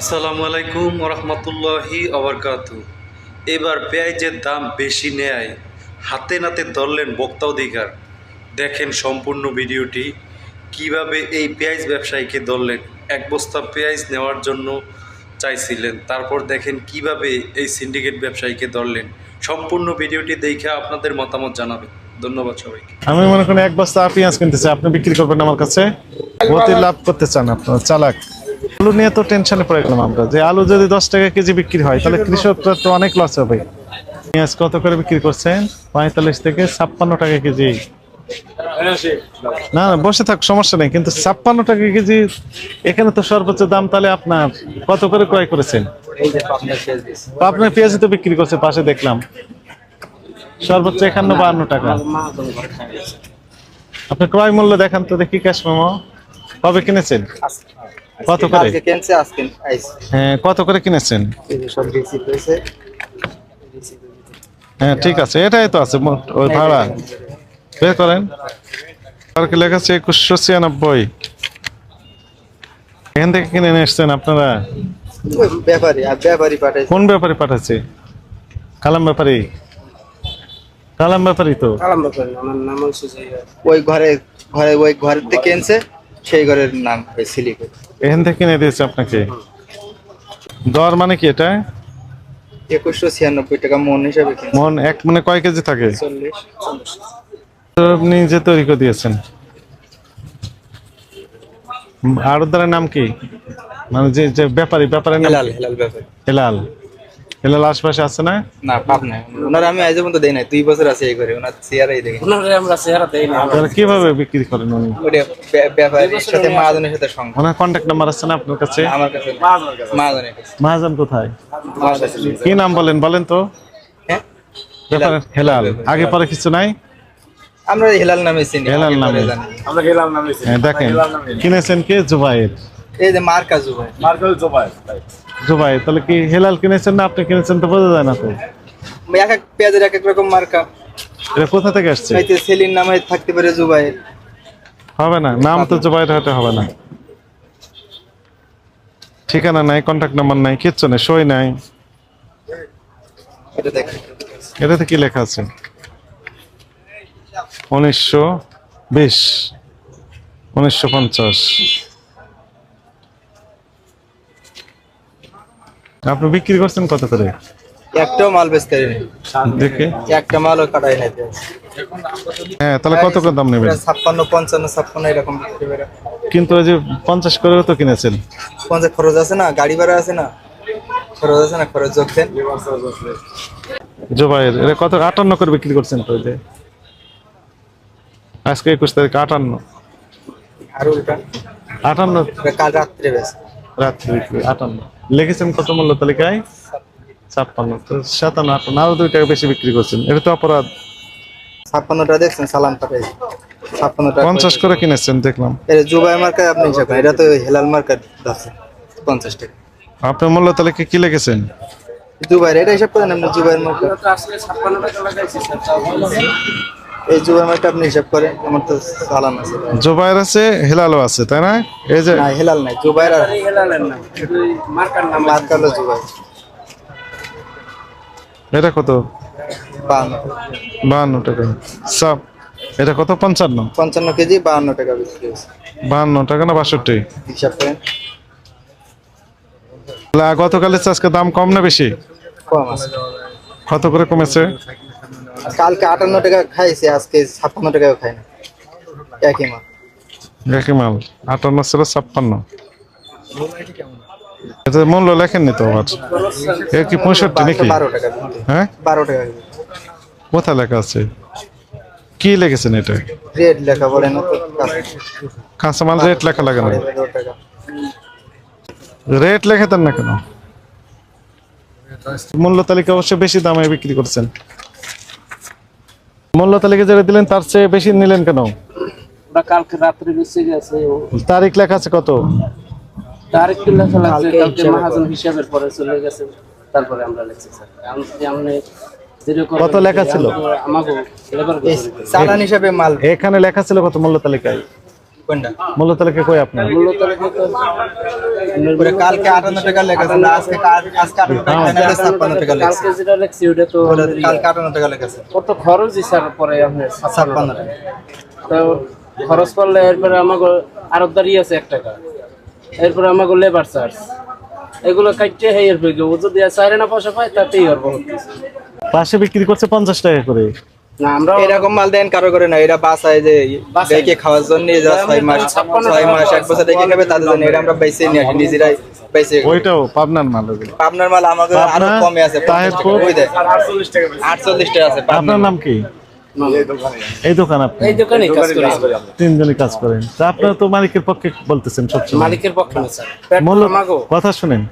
আসসালামু আলাইকুম রহমতুল্লাহি আবরকাত এবার পেঁয়াজের দাম বেশি নেয় হাতে নাতে ধরলেন বক্তা অধিকার। দেখেন সম্পূর্ণ ভিডিওটি কীভাবে এই পেঁয়াজ ব্যবসায়ীকে ধরলেন। এক বস্তা পেঁয়াজ নেওয়ার জন্য চাইছিলেন তারপর দেখেন কীভাবে এই সিন্ডিকেট ব্যবসায়ীকে ধরলেন। সম্পূর্ণ ভিডিওটি দেখে আপনাদের মতামত জানাবেন। ধন্যবাদ সবাইকে। আমি মনে করি এক বস্তা পেঁয়াজ কিনতেছি আপনি বিক্রি করবেন আমার কাছে। লাভ করতে চান আপনার চালাক। আলু নিয়ে তো টেনশনে পড়ে গেলাম আমরা। যে আলু যদি দশ টাকা কেজি বিক্রি হয় তাহলে কৃষকরা তো অনেক লস হবে। পেঁয়াজ কত করে বিক্রি করছেন? পঁয়তাল্লিশ থেকে ছাপ্পান্ন টাকা কেজি। না না, বসে থাক সমস্যা নেই। কিন্তু ছাপ্পান্ন টাকা কেজি এখানে তো সর্বোচ্চ দাম তাহলে আপনার কত করে ক্রয় করেছেন? আপনার পেঁয়াজ তো বিক্রি করছে পাশে দেখলাম। সর্বোচ্চ একান্ন বাহান্ন টাকা। আপনি ক্রয় মূল্য দেখান তো দেখি ক্যাশ মেমো কবে কিনেছেন? কত করে? কিনছে আজকে হ্যাঁ কত করে কিনেছেন? সব রিসিভ হয়েছে হ্যাঁ ঠিক আছে এটাই তো আছে ওই ভাড়া। বের করেন। আর কি লেখা আছে একুশশো ছিয়ানব্বই। এখান থেকে কিনে নিয়ে এসছেন আপনারা? ওই ব্যাপারী আর ব্যাপারী পাঠাইছে। কোন ব্যাপারে পাঠাচ্ছে কালাম ব্যাপারী? কালাম ব্যাপারী তো? ওই ঘরে ঘরে ওই ঘরের থেকে কিনছে। সেই ঘরের নাম এখান থেকে কিনে দিয়েছে আপনাকে? দর মানে কি এটা? একুশশো ছিয়ানব্বই টাকা মন হিসাবে মন এক মনে কয় কেজি থাকে? চল্লিশ। আপনি নিজে তৈরি করে দিয়েছেন। আড়তদারের নাম কি? মানে যে যে ব্যাপারী ব্যাপারের নাম হেলাল হেলাল। হেলাল হেলাল আশপাশে আছে না? না পাপ নাই। ওনার আমি আজ পর্যন্ত দেই নাই। দুই বছর আছে এই ঘরে ওনার চেয়ারাই দেখি ওনারে আমরা চেহারা দেই না তাহলে কীভাবে বিক্রি করেন উনি? ব্যাপারীর সাথে মাহাজনের সাথে ওনার কন্ট্যাক্ট নাম্বার আছে না আপনার কাছে? আমার কাছে মাহাজনের কাছে। মহাজন কোথায়? আমার কাছে কি নাম বলেন? বলেন তো। হ্যাঁ? হেলাল। আগে পরে কিছু নাই? আমরা হেলাল নামে চিনি হেলাল নামে। জানি। আমরা গেলাম না বেশি হ্যাঁ, দেখেন। কিনেছেন কে? জুবাইর। এই যে মার্কা জুবাই। মার্কেল জবাই জুবাইর তাহলে কি হেলাল কিনেছেন না আপনি কিনেছেন তো বোঝা যায় না তো? এক এক পেঁয়াজের এক এক রকম মার্কা। এটা কোথা থেকে আসছে? হয়তো সেলির নামে থাকতে পারে জুবাই। হবে না নাম তো জুবাইর হতে হবে না। ঠিকানা নাই কন্ট্যাক্ট নাম্বার নাই কিচ্ছু নেই সই নাই। এটাতে কি লেখা আছে? উনিশশো বিশ উনিশশো পঞ্চাশ। আপনি বিক্রি করছেন কত করে? একটাও মাল বেচতে দেখে। একটা মালও কাটাই নাই হ্যাঁ তাহলে কত করে দাম নেবেন? ছাপ্পান্ন পঞ্চান্ন ছাপ্পান্ন এরকম কিন্তু ওই যে পঞ্চাশ করে তো কিনেছেন। পঞ্চাশ খরচ আছে না গাড়ি ভাড়া আছে না? খরচ আছে না খরচ যোগ দেন। জোবাইয়ের এটা কত আটান্ন করে বিক্রি করছেন তো যে? আজকে একুশ তারিখ আটান্ন। আর উল্টা। আটান্ন। কাল রাত্রে বেছে রাত্রি বিক্রি আটান্ন। লিখেছেন কত মূল্য তালিকায়? ছাপ্পান্ন। তো সাতান্ন আটান্ন। আরও দুই টাকা বেশি বিক্রি করছেন। এটা তো অপরাধ। ছাপ্পান্নটা দেখছেন সালাম পাঠাই ছাপ্পান্ন পঞ্চাশ করে কিনেছেন দেখলাম। এটা জুবাই মার্কা আপনি হিসাব এটা তো হেলাল মার্কা আছে পঞ্চাশ টাকা। আপনার মূল্য তালিকা কি লিখেছেন জুবাইয়ের এটা হিসাব করেন আপনি জুবাইয়ের মার্কা তো আজকে 56 টাকা লাগাইছি স্যার তাও বলছি। এই জুবাই মার্কা আপনি হিসাব করেন আমার তো সালাম আছে। জোবাইর আছে হেলালও আছে তাই না? এই যে না হেলাল নাই জুবাইয়ের আর হেলালের ওই মার্কার নাম মার্কা হলো জুবাই এটা কত? বান্ন বাহান্ন টাকা। সব এটা কত? পঞ্চান্ন। পঞ্চান্ন কেজি বাহান্ন টাকা বিক্রি হয়েছে। বাহান্ন টাকা না বাষট্টি? হিসাব করেন। গতকালের আজকে দাম কম না বেশি? কম আছে। কত করে কমেছে? কালকে আটান্ন টাকা খাইছে আজকে ছাপ্পান্ন টাকাও খাই না। একই মাল। একই মাল আটান্ন ছিল ছাপ্পান্ন। মূল্য লেখেননি তো আবার? এ কি পঁয়ষট্টি নাকি? হ্যাঁ? বারো টাকা। কোথায় লেখা আছে? কি লিখেছেন এটা? রেট লেখা বলে না তো। কাঁচামাল রেট লেখা লাগে না। রেট লেখে দেন না কেন? মূল্য তালিকা অবশ্য বেশি দামে বিক্রি করছেন। মূল্য তালিকা যেটা দিলেন তার চেয়ে বেশি নিলেন কেন? কালকে রাত্রে বেঁচে গেছে তারিখ লেখা আছে কত? তারিখ লেখা লাগছে কালকে কালকে হিসাবে মহাজন হিসাবের পরে চলে গেছে তারপরে আমরা লিখছি স্যার। আপনি কত লেখা ছিল? আমাকে চালান হিসাবে মাল। এখানে লেখা ছিল কত মূল্য তালিকায়? কোনটা? মূল্য তালিকা কই আপনার? মূল্য তালিকা তো কালকে আটান্ন টাকা লেখা আছে আজকে আজকে আটান্ন টাকা ফাইনালে ছাপ্পান্ন টাকা লেখা কালকে যেটা লেখছি ওটা তো কালকে আটান্ন টাকা লেখা আছে কত খরচই স্যার পরে আপনার ছাপ্পান্ন টাকা? তো খরচ করলে এরপরে আমাকে আরতদারি আছে এক টাকা। এরপরে আমাকে লেবার চার্জ এগুলো কাটতে হয় ও যদি চাইরে না পয়সা পায় তাতেই বহুত পাশে বিক্রি করছে পঞ্চাশ টাকা করে। এরকম মাল দেন কারও করে না। এরা বাসায় যে। রেখে খাওয়ার জন্য যা ছয় মাস ছয় মাস এক বছর রেখে খাবে তাদের জন্য। এটা আমরা নিয়ে আসি নিজেরাই বাইসে ওইটাও পাবনার মাল ওগুলো। আপনার মাল আমাকে আরও কমে আছে তাহেরপুর। ওই দেখ আটচল্লিশ টাকা আছে আপনার নাম কি? এই দোকান। আপনি? এই দোকানে কাজ করি। তিনজনই কাজ করেন। তা আপনারা তো মালিকের পক্ষে বলতেছেন সবসময়। মালিকের পক্ষে না স্যার। কথা শুনেন।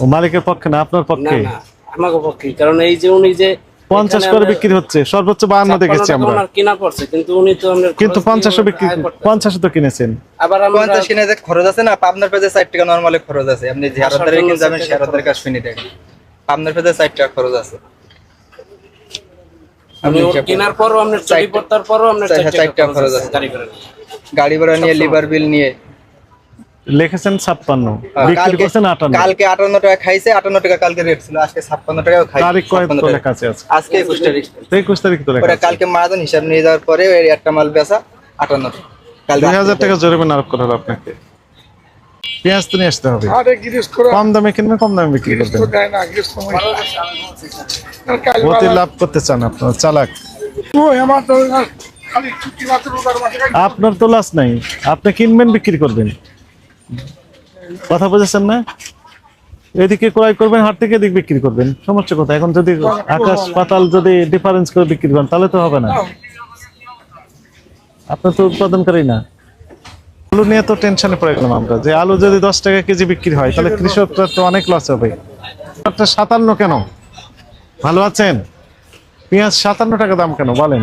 ও মালিকের পক্ষে না আপনার পক্ষে? না আমাগো পক্ষে। কারণ এই যে উনি যে পঞ্চাশ এখানে করে বিক্রি হচ্ছে। সর্বোচ্চ বাহান্ন দেখেছি আমরা। কিনা পড়ছে কিন্তু উনি তো আপনার কিন্তু খরচ পঞ্চাশও দিয়ে বিক্রি আয় করতে- পঞ্চাশও তো কিনেছেন। আবার আমরা পঞ্চাশ কিনে যে খরচ আছে না পাবনার পেজে ষাট টাকা নর্মালি খরচ আছে। আপনি যে কিনে যাবেন সে হারদার কাজ শুনি দেখেন পাবনার পেজে ষাট টাকা খরচ আছে। আমি ওর কেনার পরও চুরি পড়তার টাকা টাকা খরচ আছে গাড়ি ভাড়া নিয়ে লিভার বিল নিয়ে। লিখেছেন ছাপ্পান্ন বিক্রি কালকে করছেন আটান্ন। কালকে আটান্ন টাকা খাইছে আটান্ন টাকা কালকে রেট ছিল আজকে ছাপ্পান্ন টাকা খাই তারিখ ছাপ্পান্ন তো লেখা আছে আজকে। একুশ তারিখ। একুশ তারিখ তো লেখা কালকে মারাদন হিসাব নিয়ে যাওয়ার পরে ওই একটা মাল বেচা আটান্ন টাকা। দুই হাজার টাকা জরিমানা আরোপ করা হলো আপনাকে। পেঁয়াজ তো নিয়ে আসতে হবে। কম দামে কিনবেন কম দামে বিক্রি করবেন। অতি লাভ করতে চান আপনার চালাক। আপনার তো লাস নাই। আপনি কিনবেন বিক্রি করবেন। কথা বুঝেছেন না? এদিকে ক্রয় করবেন হাট থেকে এদিক বিক্রি করবেন। সমস্যা কথা এখন যদি আকাশ পাতাল যদি ডিফারেন্স করে বিক্রি করেন তাহলে তো হবে না। আপনার তো উৎপাদনকারী না। আলু নিয়ে তো টেনশনে পড়ে গেলাম আমরা যে আলু যদি দশ টাকা কেজি বিক্রি হয় তাহলে কৃষকরা তো অনেক লস হবে। আপনার সাতান্ন কেন? ভালো আছেন? পেঁয়াজ সাতান্ন টাকা দাম কেন? বলেন।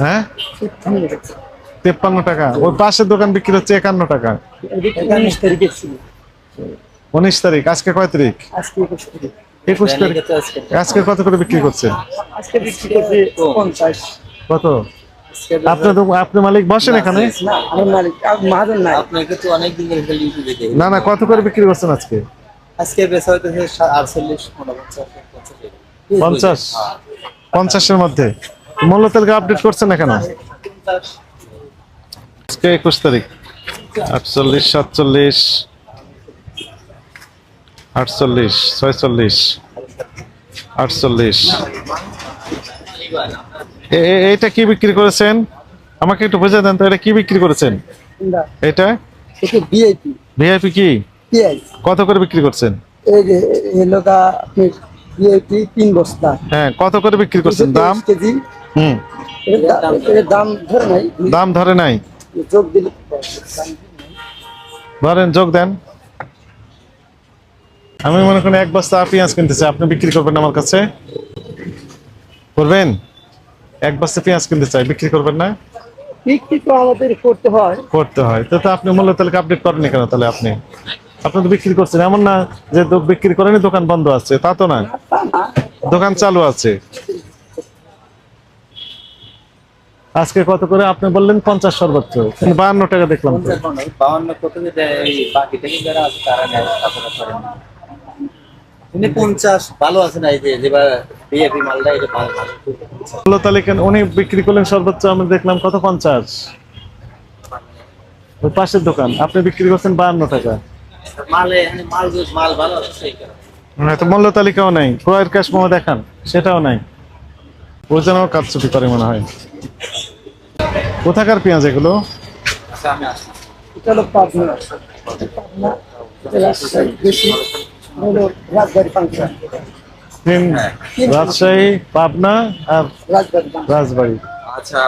হ্যাঁ? তেপ্পান্ন টাকা। ওই পাশের দোকান বিক্রি হচ্ছে একান্ন টাকা। উনিশ তারিখ আজকে কয় তারিখ? একুশ তারিখ। আজকে। কত করে বিক্রি করছেন কত? আপনি আপনি মালিক বসেন এখানে? আপনাকে তো অনেক দিন ধরে ইউটিউবে দেখি না না কত করে বিক্রি করছেন আজকে? আজকে বেচা হইতেছে আটচল্লিশ পঞ্চাশ পঞ্চাশ? পঞ্চাশের মধ্যে। মূল্য তালিকা আপডেট করছেন না কেন আজকে একুশ তারিখ। আটচল্লিশ সাতচল্লিশ আটচল্লিশ ছয়চল্লিশ আটচল্লিশ। এ- এ- এইটা কি বিক্রি করেছেন? আমাকে একটু বুঝে দেন তো এটা কি বিক্রি করেছেন? এটা? ভিআইপি কি? কত করে বিক্রি করছেন? ভিআইপি তিন বস্তা। হ্যাঁ কত করে বিক্রি করছেন? দাম? কেজি। হুম। দাম ধরে নাই। দাম ধরে নাই। যোগ দিলে ধরেন যোগ দেন। আমি মনে করি এক বস্তা পেঁয়াজ কিনতেছি। আপনি বিক্রি করবেন আমার কাছে। করবেন? এক বস্তা পেঁয়াজ কিনতে চাই বিক্রি করবেন না? বিক্রি তো আমাদের করতে হয়। করতে হয়। তো আপনি মূল্য তালিকা আপডেট করেননি কেন তাহলে আপনি? আপনি তো বিক্রি করছেন। এমন না যে বিক্রি করেনি দোকান বন্ধ আছে। তা তো না। দোকান চালু আছে। আজকে কত করে আপনি বললেন? পঞ্চাশ সর্বোচ্চ। কিন্তু বাহান্ন টাকা দেখলাম তো। বাউন্ন কত বাকি থেকে যারা আছে তারা নেয় উনি পঞ্চাশ ভালো আছে না এই যে যেবার বিএপি মালটা এটা ভালো ভালো। মূল্য তালিকা উনি বিক্রি করলেন সর্বোচ্চ আমি দেখলাম কত? পঞ্চাশ। ওই পাশের দোকান। আপনি বিক্রি করছেন বাহান্ন টাকা। মালে মাল মাল ভালো আছে সেই কারণে। হয়তো মূল্য তালিকাও নাই। ক্রয়ের ক্যাশ মোমো দেখান সেটাও নাই। ও যেন কাজচুপি করে মনে হয়। কোথাকার পেঁয়াজ এগুলো? এটা রাজশাহী পাবনা আর রাজবাড়ি আচ্ছা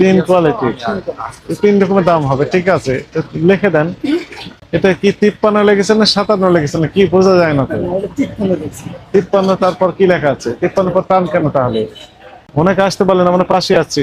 তিন কোয়ালিটি তিন রকমের দাম হবে ঠিক আছে। লিখে দেন। এটা কি তিপ্পান্ন লেগেছে না সাতান্ন লেগেছে না কি বোঝা যায় না তো? মনে তিপ্পান্ন তারপর কি লেখা আছে? তিপ্পান্ন পর টান কেন তাহলে? ওনাকে আসতে বলেন আমরা পাশে আছি।